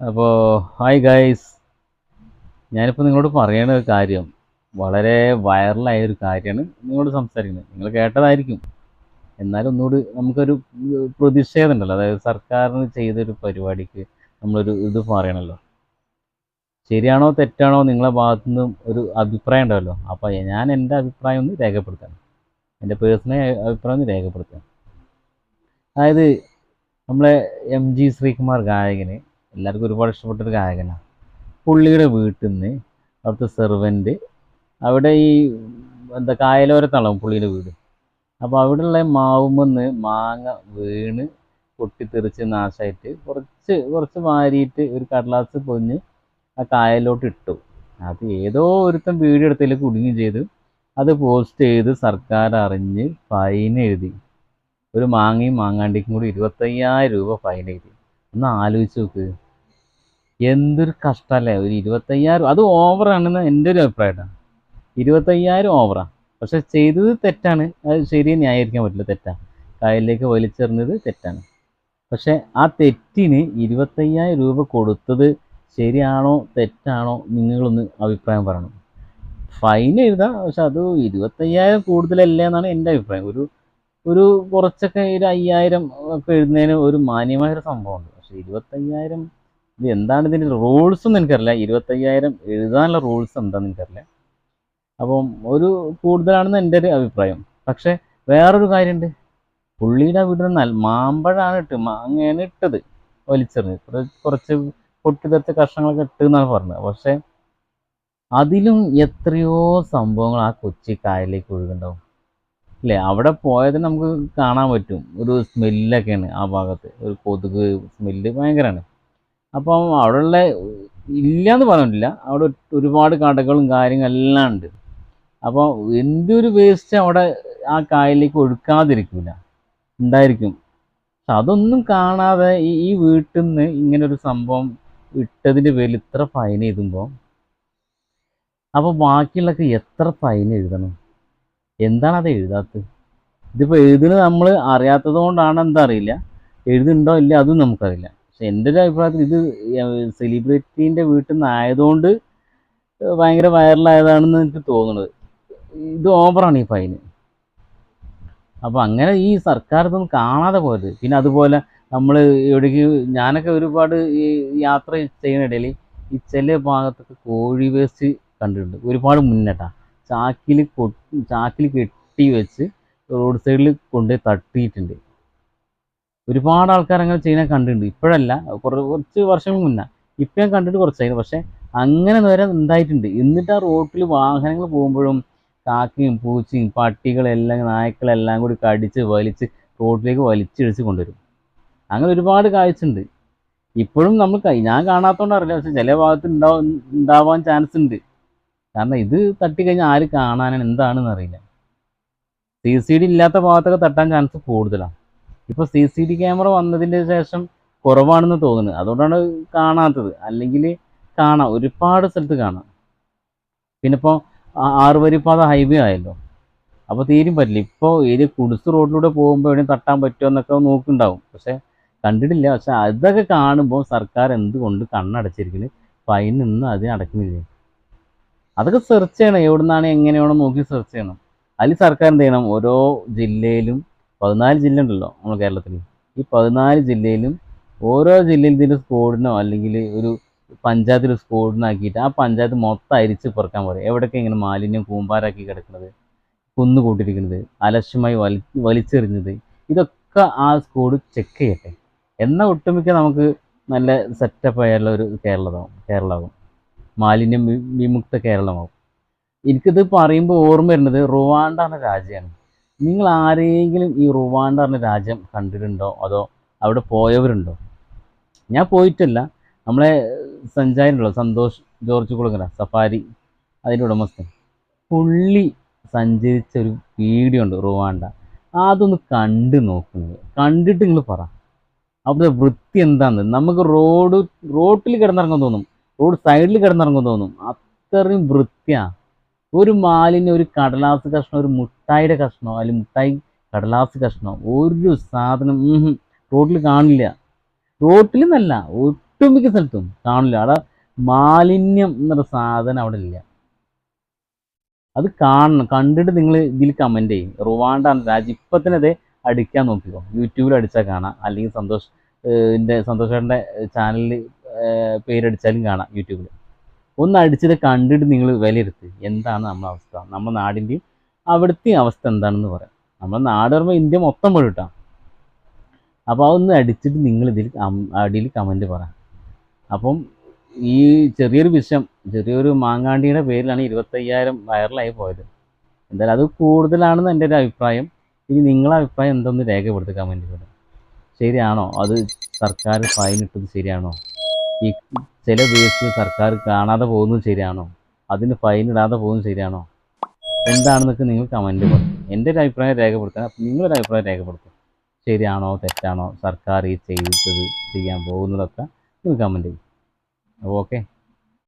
അപ്പോൾ hi guys ഞാനിപ്പോൾ നിങ്ങളോട് പറയണ ഒരു കാര്യം വളരെ വൈറലായ ഒരു കാര്യമാണ് നിങ്ങളോട് സംസാരിക്കുന്നത്. നിങ്ങൾ കേട്ടതായിരിക്കും. എന്നാലും ഒന്നുകൂടി നമുക്കൊരു പ്രതിഷേധം ഉണ്ടല്ലോ അതായത് സർക്കാരിന് ചെയ്തൊരു പരിപാടിക്ക് നമ്മളൊരു ഇത് പറയണല്ലോ. ശരിയാണോ തെറ്റാണോ നിങ്ങളെ ഭാഗത്തു നിന്നും ഒരു അഭിപ്രായം ഉണ്ടാവല്ലോ അപ്പോൾ ഞാൻ എന്റെ അഭിപ്രായം ഒന്ന് രേഖപ്പെടുത്തണം. എന്റെ പേഴ്സണൽ അഭിപ്രായം ഒന്ന് രേഖപ്പെടുത്തണം. അതായത് നമ്മളെ എം ജി ശ്രീകുമാർ ഗായകന് എല്ലാവർക്കും ഒരുപാട് ഇഷ്ടപ്പെട്ട ഒരു ഗായകനാണ് പുള്ളിയുടെ വീട്ടിൽ നിന്ന് അവിടുത്തെ സെർവന്റ് അവിടെ ഈ എന്താ കായലോരത്താണല്ലോ പുള്ളിയുടെ വീട്? അപ്പോൾ അവിടെയുള്ള മാവുമെന്ന് മാങ്ങ വീണ് പൊട്ടിത്തെറിച്ച് നാശമായിട്ട് കുറച്ച് കുറച്ച് മാരിയിട്ട് ഒരു കടലാസ് പൊഞ്ഞ് ആ കായലോട്ട് ഇട്ടു. അത് ഏതോ ഒരുത്തൻ വീഡിയോ എടുത്തതിൽ കുടുങ്ങി ചെയ്തു. അത് പോസ്റ്റ് ചെയ്ത് സർക്കാർ അറിഞ്ഞ് ഫൈൻ എഴുതി. ഒരു മാങ്ങയും മാങ്ങാണ്ടിക്കും കൂടി ഇരുപത്തയ്യായിരം രൂപ ഫൈൻ എഴുതി. ഒന്ന് ആലോചിച്ച് നോക്ക്. എന്തൊരു കഷ്ടമല്ലേ ഒരു ഇരുപത്തയ്യായിരം അത് ഓവറാണെന്ന് എന്റെ ഒരു അഭിപ്രായമാണ് ഇരുപത്തയ്യായിരം ഓവറാണ് പക്ഷെ ചെയ്തത് തെറ്റാണ്. അത് ശരി ന്യായീകരിക്കാൻ പറ്റില്ല തെറ്റാണ് കായലിലേക്ക് വലിച്ചെറിഞ്ഞത് തെറ്റാണ്. പക്ഷെ ആ തെറ്റിന് ഇരുപത്തയ്യായിരം രൂപ കൊടുത്തത് ശരിയാണോ തെറ്റാണോ നിങ്ങളൊന്ന് അഭിപ്രായം പറയണം. ഫൈൻ എഴുതാം പക്ഷെ അത് ഇരുപത്തയ്യായിരം കൂടുതലല്ലേ എന്നാണ് എന്റെ അഭിപ്രായം. ഒരു ഒരു കുറച്ചൊക്കെ ഒരു അയ്യായിരം ഒക്കെ എഴുതുന്നതിന് ഒരു മാന്യമായൊരു സംഭവമുണ്ട്. പക്ഷെ ഇരുപത്തയ്യായിരം ഇത് എന്താണ് ഇതിന്റെ റൂൾസ് ഒന്നും എനിക്കറിയില്ല. ഇരുപത്തയ്യായിരം എഴുതാനുള്ള റൂൾസ് എന്താണെന്ന് എനിക്കറിയില്ല. അപ്പം ഒരു കൂടുതലാണെന്ന് എന്റെ ഒരു അഭിപ്രായം. പക്ഷേ വേറൊരു കാര്യമുണ്ട്. പുള്ളിയുടെ വീട്ടിൽ നിന്നാൽ മാമ്പഴമാണ് ഇട്ട് മാങ്ങയാണ് ഇട്ടത് വലിച്ചെറിഞ്ഞ്. കുറച്ച് കുറച്ച് പൊട്ടിത്തെറിച്ച കഷ്ണങ്ങളൊക്കെ ഇട്ട് എന്നാണ് പറഞ്ഞത്. പക്ഷെ അതിലും എത്രയോ സംഭവങ്ങൾ ആ കൊച്ചി കായലിലേക്ക് ഒഴുകുന്നുണ്ടാവും. അല്ലേ അവിടെ പോയത് നമുക്ക് കാണാൻ പറ്റും. ഒരു സ്മെല്ലൊക്കെയാണ് ആ ഭാഗത്ത്. ഒരു കൊതുക് സ്മെല്ല് ഭയങ്കരമാണ്. അപ്പം അവിടെയുള്ള ഇല്ലയെന്ന് പറഞ്ഞിട്ടില്ല. അവിടെ ഒരുപാട് കടകളും കാര്യങ്ങളെല്ലാം ഉണ്ട്. അപ്പോൾ എന്തൊരു വേസ്റ്റ് അവിടെ ആ കായലിലേക്ക് ഒഴുക്കാതിരിക്കില്ല ഉണ്ടായിരിക്കും. പക്ഷെ അതൊന്നും കാണാതെ ഈ ഈ വീട്ടിൽ നിന്ന് ഇങ്ങനൊരു സംഭവം ഇട്ടതിന്റെ പേരിൽ ഇത്ര ഫൈൻ എഴുതുമ്പോൾ അപ്പോൾ ബാക്കിയുള്ളൊക്കെ എത്ര ഫൈൻ എഴുതണം? എന്താണ് അത് എഴുതാത്തത്? ഇതിപ്പോൾ എഴുതുന്നത് നമ്മൾ അറിയാത്തത് കൊണ്ടാണ് എന്താ അറിയില്ല. എഴുതുന്നുണ്ടോ ഇല്ല അതും നമുക്കറിയില്ല. പക്ഷെ എന്റെ ഒരു അഭിപ്രായത്തിൽ ഇത് സെലിബ്രിറ്റീന്റെ വീട്ടിൽ നിന്ന് ആയതുകൊണ്ട് ഭയങ്കര വൈറലായതാണെന്ന് എനിക്ക് തോന്നുന്നത്. ഇത് ഓവറാണ് ഈ ഫൈന്. അപ്പോൾ അങ്ങനെ ഈ സർക്കാർ ഇതൊന്നും കാണാതെ പോയത്. പിന്നെ അതുപോലെ നമ്മൾ എവിടേക്ക് ഞാനൊക്കെ ഒരുപാട് ഈ യാത്ര ചെയ്യുന്നിടയിൽ ഈ ചില ഭാഗത്തൊക്കെ കോഴി വേസ്റ്റ് കണ്ടിട്ടുണ്ട്. ഒരുപാട് മുന്നേട്ടാ. ചാക്കിൽ ചാക്കിൽ കെട്ടി വെച്ച് റോഡ് സൈഡിൽ കൊണ്ടുപോയി തട്ടിയിട്ടുണ്ട്. ഒരുപാട് ആൾക്കാർ അങ്ങനെ ചെയ്യുന്ന കണ്ടിട്ടുണ്ട്. ഇപ്പോഴല്ല കുറേ കുറച്ച് വർഷം മുന്നേ. ഇപ്പം ഞാൻ കണ്ടിട്ട് കുറച്ചായിരുന്നു പക്ഷേ അങ്ങനെ വരെ ഉണ്ടായിട്ടുണ്ട്. എന്നിട്ട് ആ റോട്ടിൽ വാഹനങ്ങൾ പോകുമ്പോഴും കാക്കയും പൂച്ചയും പട്ടികളെല്ലാം നായ്ക്കളെല്ലാം കൂടി കടിച്ച് വലിച്ച് റോഡിലേക്ക് വലിച്ചിഴിച്ച് കൊണ്ടുവരും. അങ്ങനെ ഒരുപാട് കാഴ്ചയുണ്ട്. ഇപ്പോഴും നമ്മൾ ഞാൻ കാണാത്തതുകൊണ്ട് അറിയില്ല. പക്ഷെ ചില ഭാഗത്ത് ഉണ്ടാവാൻ ഉണ്ടാവാൻ ചാൻസ് ഉണ്ട്. കാരണം ഇത് തട്ടിക്കഴിഞ്ഞാൽ ആര് കാണാനാണ് എന്താണെന്ന് അറിയില്ല. സി സി ഡി ഇല്ലാത്ത ഭാഗത്തൊക്കെ തട്ടാൻ ചാൻസ് കൂടുതലാണ്. ഇപ്പോൾ സി സി ഡി ക്യാമറ വന്നതിന്റെ ശേഷം കുറവാണെന്ന് തോന്നുന്നത് അതുകൊണ്ടാണ് കാണാത്തത്. അല്ലെങ്കിൽ കാണാം. ഒരുപാട് സ്ഥലത്ത് കാണാം. പിന്നെ ഇപ്പോൾ ആറുവരിപ്പാത ഹൈവേ ആയല്ലോ. അപ്പോൾ തീരും പറ്റില്ല. ഇപ്പോൾ ഏരിയ കുടിസ് റോഡിലൂടെ പോകുമ്പോൾ എവിടെയും തട്ടാൻ പറ്റുമോ എന്നൊക്കെ നോക്കുന്നുണ്ടാവും. പക്ഷേ കണ്ടിട്ടില്ല. പക്ഷെ അതൊക്കെ കാണുമ്പോൾ സർക്കാർ എന്തുകൊണ്ട് കണ്ണടച്ചിരിക്കുന്നത് ഫൈൻ നിന്ന് അതിന് അടക്കുന്നില്ല അതൊക്കെ സെർച്ച് ചെയ്യണം. എവിടുന്നാണ് എങ്ങനെയാണോ നോക്കി സെർച്ച് ചെയ്യണം. അതിൽ സർക്കാർ എന്ത് ചെയ്യണം? ഓരോ ജില്ലയിലും പതിനാല് ജില്ല ഉണ്ടല്ലോ നമ്മൾ കേരളത്തിൽ. ഈ പതിനാല് ജില്ലയിലും ഓരോ ഇതിന്റെ സ്കോഡിനോ അല്ലെങ്കിൽ ഒരു പഞ്ചായത്തിൽ സ്കോഡിനാക്കിയിട്ട് ആ പഞ്ചായത്ത് മൊത്തം അരിച്ച് പെറുക്കാൻ പറയും. എവിടെയൊക്കെ ഇങ്ങനെ മാലിന്യം കൂമ്പാരാക്കി കിടക്കുന്നത് കുന്നു കൂട്ടിരിക്കുന്നത് അലക്ഷ്യമായി വലി വലിച്ചെറിഞ്ഞത് ഇതൊക്കെ ആ സ്കോഡ് ചെക്ക് ചെയ്യട്ടെ. എന്നാൽ ഒട്ടുമിക്ക നമുക്ക് നല്ല സെറ്റപ്പ് ആയുള്ള ഒരു കേരളമാവും കേരളമാകും മാലിന്യം വിമുക്ത കേരളമാവും. എനിക്കിത് പറയുമ്പോൾ ഓർമ്മ വരുന്നത് റുവാണ്ട എന്ന രാജ്യമാണ്. നിങ്ങൾ ആരെങ്കിലും ഈ റുവാണ്ട എന്ന രാജ്യം കണ്ടിട്ടുണ്ടോ? അതോ അവിടെ പോയവരുണ്ടോ? ഞാൻ പോയിട്ടില്ല. നമ്മളെ സഞ്ചാരിയുണ്ടല്ലോ സന്തോഷ് ജോർജ് കുളങ്ങര സഫാരി അതിന്റെ ഉടമസ്ഥൻ. പുള്ളി സഞ്ചരിച്ച ഒരു വീഡിയോ ഉണ്ട് റുവാണ്ട. അതൊന്ന് കണ്ടു നോക്കുന്നത് കണ്ടിട്ട് നിങ്ങൾ പറ. അവിടുത്തെ വൃത്തി എന്താണെന്ന് നമുക്ക് റോഡ് റോട്ടിൽ കിടന്നിറങ്ങാൻ തോന്നും. റോഡ് സൈഡിൽ കിടന്നിറങ്ങാൻ തോന്നും. അത്രയും വൃത്തിയാണ് ഒരു മാലിന് ഒരു കടലാസ് കഷ്ണം ഒരു മുട്ടായിയുടെ കഷ്ണമോ അല്ലെങ്കിൽ മുട്ടായി കടലാസ് കഷ്ണമോ ഒരു സാധനം റോട്ടിൽ കാണില്ല. റോട്ടിൽ നിന്നല്ല ഒട്ടുമിക്ക സ്ഥലത്തും കാണില്ല. അവിടെ മാലിന്യം എന്നൊരു സാധനം അവിടെ ഇല്ല. അത് കാണണം. കണ്ടിട്ട് നിങ്ങൾ ഇതിൽ കമന്റ് ചെയ്യും. റുവാണ്ട രാജ്യം. ഇപ്പം തന്നെ അതേ അടിക്കാൻ നോക്കിക്കോ. യൂട്യൂബിൽ അടിച്ചാൽ കാണാം. അല്ലെങ്കിൽ സന്തോഷ് എന്റെ സന്തോഷേട്ടന്റെ ചാനലിൽ പേരടിച്ചാലും കാണാം. യൂട്യൂബിൽ ഒന്ന് അടിച്ചത് കണ്ടിട്ട് നിങ്ങൾ വിലയിരുത്ത്. എന്താണ് നമ്മുടെ അവസ്ഥ? നമ്മുടെ നാടിന്റെയും അവിടുത്തെ അവസ്ഥ എന്താണെന്ന് പറയാം. നമ്മുടെ നാട് പറയുമ്പോൾ ഇന്ത്യ മൊത്തം പോയിട്ടാ അപ്പോൾ അതൊന്ന് അടിച്ചിട്ട് നിങ്ങൾ ഇതിൽ അടിയിൽ കമന്റ് പറ. അപ്പം ഈ ചെറിയൊരു വിഷം ചെറിയൊരു മാങ്ങാണ്ടിയുടെ പേരിലാണ് ഇരുപത്തയ്യായിരം വൈറലായി പോയത്. എന്തായാലും അത് കൂടുതലാണെന്ന് എന്റെ ഒരു അഭിപ്രായം. ഇനി നിങ്ങളെ അഭിപ്രായം എന്തൊന്ന് രേഖപ്പെടുത്തുക കമന്റിലൂടെ ശരിയാണോ? അത് സർക്കാർ ഫൈൻ ഇട്ടത് ശരിയാണോ? ഈ ചില വേസ്റ്റ് സർക്കാർ കാണാതെ പോകുന്നത് ശരിയാണോ? അതിന് ഫൈൻ ഇടാതെ പോകുന്നത് ശരിയാണോ? എന്താണെന്നൊക്കെ നിങ്ങൾ കമന്റ് പറയും എന്റെ ഒരു അഭിപ്രായം രേഖപ്പെടുത്താൻ അപ്പം നിങ്ങളൊരു അഭിപ്രായം രേഖപ്പെടുത്തും. ശരിയാണോ തെറ്റാണോ സർക്കാർ ഈ ചെയ്തത് ചെയ്യാൻ പോകുന്നതൊക്കെ നിങ്ങൾ കമന്റ് ചെയ്യും ഓക്കെ